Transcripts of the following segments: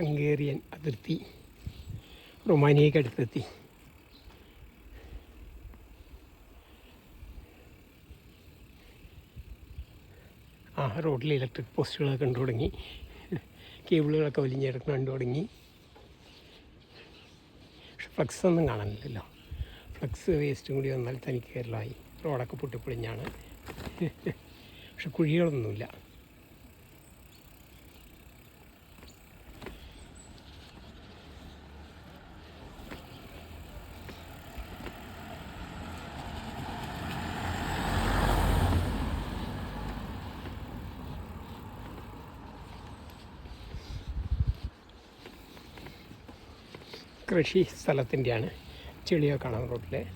Hungarian അതിർത്തി റൊമാനിയയ്ക്ക് അടുത്തെത്തി. ആ റോഡിൽ ഇലക്ട്രിക് പോസ്റ്റുകളൊക്കെ കണ്ടു തുടങ്ങി. കേബിളുകളൊക്കെ വലിഞ്ഞെടുക്കുന്ന കണ്ടു തുടങ്ങി. പക്ഷെ ഫ്ലക്സ് ഒന്നും കാണാനില്ലല്ലോ. ഫ്ലക്സ് വേസ്റ്റും കൂടി വന്നാൽ തനിക്ക് കേരളമായി. റോഡൊക്കെ പൊട്ടിപ്പൊളിഞ്ഞാണ്. പക്ഷെ കുഴികളൊന്നുമില്ല. കൃഷി സ്ഥലത്തിന്റെയാണ് ചെളിയൊക്കെ കാണാൻ റോഡിൽ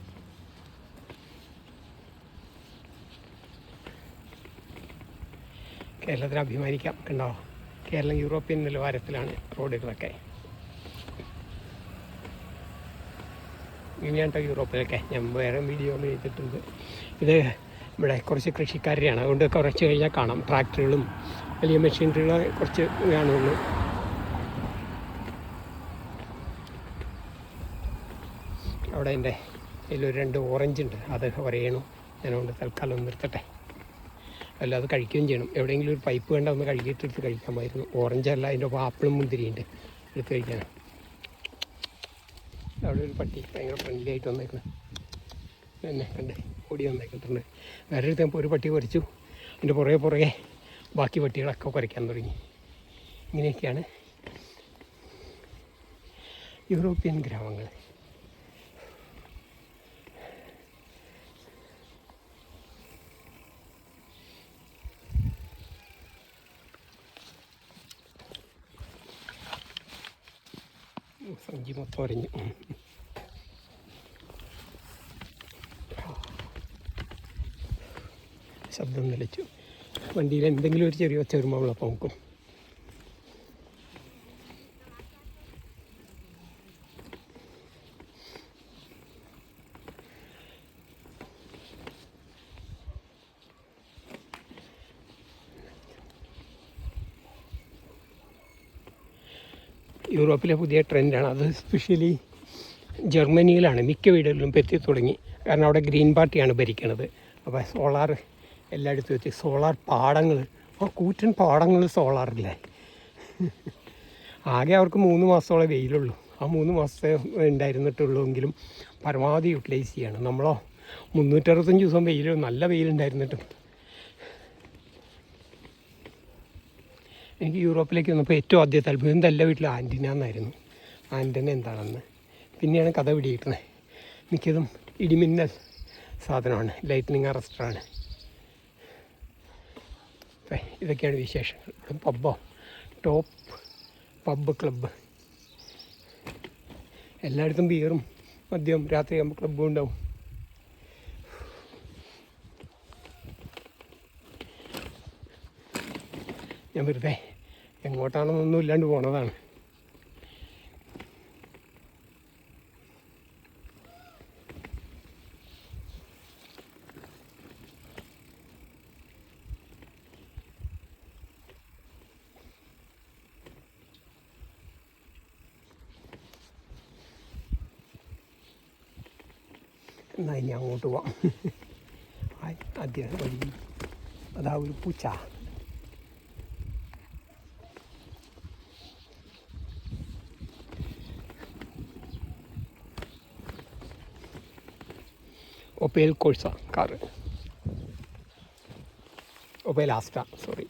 കേരളത്തിന് അഭിമാനിക്കാം കണ്ടോ? കേരളം യൂറോപ്യൻ നിലവാരത്തിലാണ് റോഡുകളൊക്കെ. ഇങ്ങനെയാട്ടോ യൂറോപ്പിലൊക്കെ. ഞാൻ വേറെ വീഡിയോ ചെയ്തിട്ടുണ്ട്. ഇത് ഇവിടെ കുറച്ച് കൃഷിക്കാരെയാണ്. അതുകൊണ്ട് കുറച്ച് കഴിഞ്ഞാൽ കാണാം. ട്രാക്ടറുകളും വലിയ മെഷീനറികളെ കുറച്ച് കാണുള്ളൂ അവിടെ എന്റെ ഇതിലൊരു രണ്ട് ഓറഞ്ച് ഉണ്ട്. അത് ഒരേണു ഞാനതുകൊണ്ട് തൽക്കാലം ഒന്ന് നിർത്തട്ടെ. അല്ല അത് കഴിക്കുകയും ചെയ്യണം. എവിടെയെങ്കിലും ഒരു പൈപ്പ് വേണ്ട ഒന്ന് കഴുകിയിട്ട് എടുത്ത് കഴിക്കാമായിരുന്നു. ഓറഞ്ച് അല്ല അതിന്റെ ഒപ്പം ആപ്പിളും മുന്തിരിയുണ്ട്. എടുത്ത് കഴിക്കാൻ അവിടെ ഒരു പട്ടി ഭയങ്കര ഫ്രണ്ട്ലി ആയിട്ട് വന്നേക്കുന്നത് എന്നെ കണ്ട് ഓടി വന്നേക്കിട്ടുണ്ട് വേറെ ഒരു ഒരു പട്ടി കുറച്ചു അതിന്റെ പുറകെ പുറകെ ബാക്കി പട്ടികളൊക്കെ കുറയ്ക്കാൻ തുടങ്ങി. ഇങ്ങനെയൊക്കെയാണ് യൂറോപ്യൻ ഗ്രാമങ്ങൾ. സഞ്ചി മൊത്തം ശബ്ദം നിലച്ചു വണ്ടിയിൽ എന്തെങ്കിലും ഒരു ചെറിയ ഒച്ച വരുമ്പോൾ അവളപ്പം നോക്കും യൂറോപ്പിലെ പുതിയ ട്രെൻഡാണ്. അത് സ്പെഷ്യലി ജർമ്മനിയിലാണ്. മിക്ക വീടുകളിലും പെറ്റി തുടങ്ങി. കാരണം അവിടെ ഗ്രീൻ പാർട്ടിയാണ് ഭരിക്കുന്നത് അപ്പോൾ സോളാർ എല്ലായിടത്തും എത്തി. സോളാർ പാടങ്ങൾ. ആ കൂറ്റൻ പാടങ്ങൾ സോളാറില്ലേ? ആകെ അവർക്ക് മൂന്ന് മാസത്തോളം വെയിലുള്ളൂ. ആ മൂന്ന് മാസത്തെ ഉണ്ടായിരുന്നിട്ടുള്ളൂ എങ്കിലും പരമാവധി യൂട്ടിലൈസ് ചെയ്യാണ്. നമ്മളോ മുന്നൂറ്ററുപത്തഞ്ച് ദിവസം വെയിൽ നല്ല വെയിലുണ്ടായിരുന്നിട്ടും എനിക്ക് യൂറോപ്പിലേക്ക് വന്നപ്പോൾ ഏറ്റവും ആദ്യത്തെ അത്ഭുതം എന്റെ വീട്ടിൽ ആന്റിന എന്നായിരുന്നു ആന്റിന എന്താണെന്ന്. പിന്നെയാണ് കഥ പിടിയിട്ടുന്നത് മിക്കതും ഇടിമിന്നൽ സാധനമാണ്. ലൈറ്റ്നിങ് അറസ്റ്ററാണ് ഇതൊക്കെയാണ് വിശേഷങ്ങൾ. പബ്ബോ. Top pub club. എല്ലായിടത്തും ബിയറും മദ്യവും രാത്രിയാകുമ്പോൾ ക്ലബ്ബും ഉണ്ടാവും. ഞാൻ വെറുതെ എങ്ങോട്ടാണെന്നൊന്നും ഇല്ലാണ്ട് പോണതാണ്. എന്നാ ഇനി അങ്ങോട്ട് പോവാം. ആദ്യം വഴി അതാ ഒരു പൂച്ച. Opel Corsa car Opel Astra sorry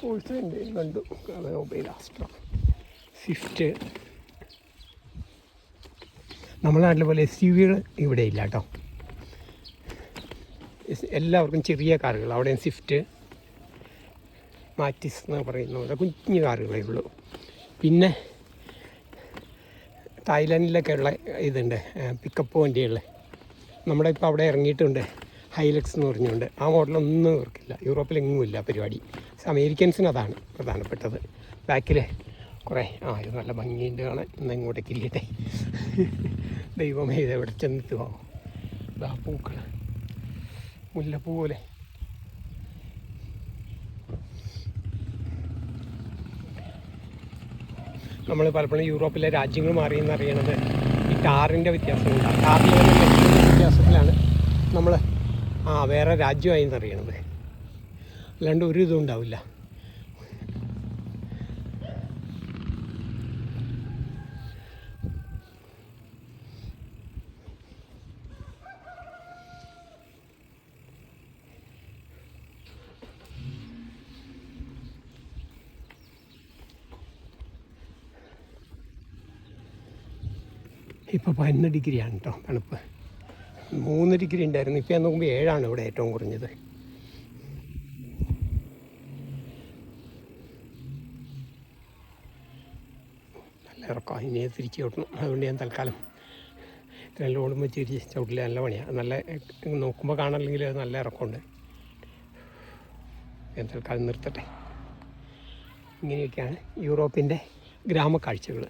Corsa ഉണ്ട് കണ്ടു. അത് ഒപ്പേൽ ആസ്ട്ര സ്വിഫ്റ്റ് നമ്മുടെ നാട്ടിലെ പോലെ എസ് യു വികൾ ഇവിടെ ഇല്ല കേട്ടോ എല്ലാവർക്കും ചെറിയ കാറുകൾ. അവിടെ സ്വിഫ്റ്റ് മാറ്റിസ് എന്ന് പറയുന്ന പോലെ കുഞ്ഞു കാറുകളേ ഉള്ളൂ. പിന്നെ തായ്ലാൻഡിലൊക്കെ ഉള്ള ഇതുണ്ട് പിക്കപ്പ് വണ്ടികൾ. നമ്മുടെ ഇപ്പോൾ അവിടെ ഇറങ്ങിയിട്ടുണ്ട്. ഹൈലക്സ് എന്ന് പറഞ്ഞുകൊണ്ട്. ആ മോഡലൊന്നും ഇവർക്കില്ല. യൂറോപ്പിലെങ്ങും ഇല്ല പരിപാടി. പക്ഷെ അമേരിക്കൻസിന് അതാണ് പ്രധാനപ്പെട്ടത്. ബാക്കിൽ കുറേ ആ ഇത് നല്ല ഭംഗിയുണ്ട് കാണാൻ. എന്നാൽ ഇങ്ങോട്ടേക്ക് ഇല്ലട്ടെ ദൈവമേ ഇത് എവിടെ ചെന്നെത്തുവോ? ഇതാ പൂക്കൾ മുല്ലപ്പൂ പോലെ. നമ്മൾ പലപ്പോഴും യൂറോപ്പിലെ രാജ്യങ്ങൾ മാറിയെന്നറിയണത് ഈ ടാറിന്റെ വ്യത്യാസമുണ്ട് കാറിൽ വ്യത്യാസത്തിലാണ് നമ്മൾ ആ വേറെ രാജ്യമായി എന്നറിയണത് അല്ലാണ്ട് ഒരു ഇതും ഉണ്ടാവില്ല. ഇപ്പോൾ പതിനൊന്ന് ഡിഗ്രിയാണ് കേട്ടോ തണുപ്പ്. മൂന്ന് ഡിഗ്രി ഉണ്ടായിരുന്നു. ഇപ്പം ഞാൻ നോക്കുമ്പോൾ ഏഴാണ് ഇവിടെ ഏറ്റവും കുറഞ്ഞത്. നല്ല ഇറക്കാം. ഇനി തിരിച്ചു കിട്ടണം അതുകൊണ്ട് ഞാൻ തൽക്കാലം ഇത്രയും ലോഡും വെച്ച് തിരിച്ച് ചവിട്ടില്ല. നല്ല പണിയാണ് നല്ല നോക്കുമ്പോൾ കാണല്ലെങ്കിൽ അത് നല്ല ഇറക്കമുണ്ട്. ഞാൻ തൽക്കാലം നിർത്തട്ടെ. ഇങ്ങനെയൊക്കെയാണ് യൂറോപ്പിന്റെ ഗ്രാമക്കാഴ്ചകൾ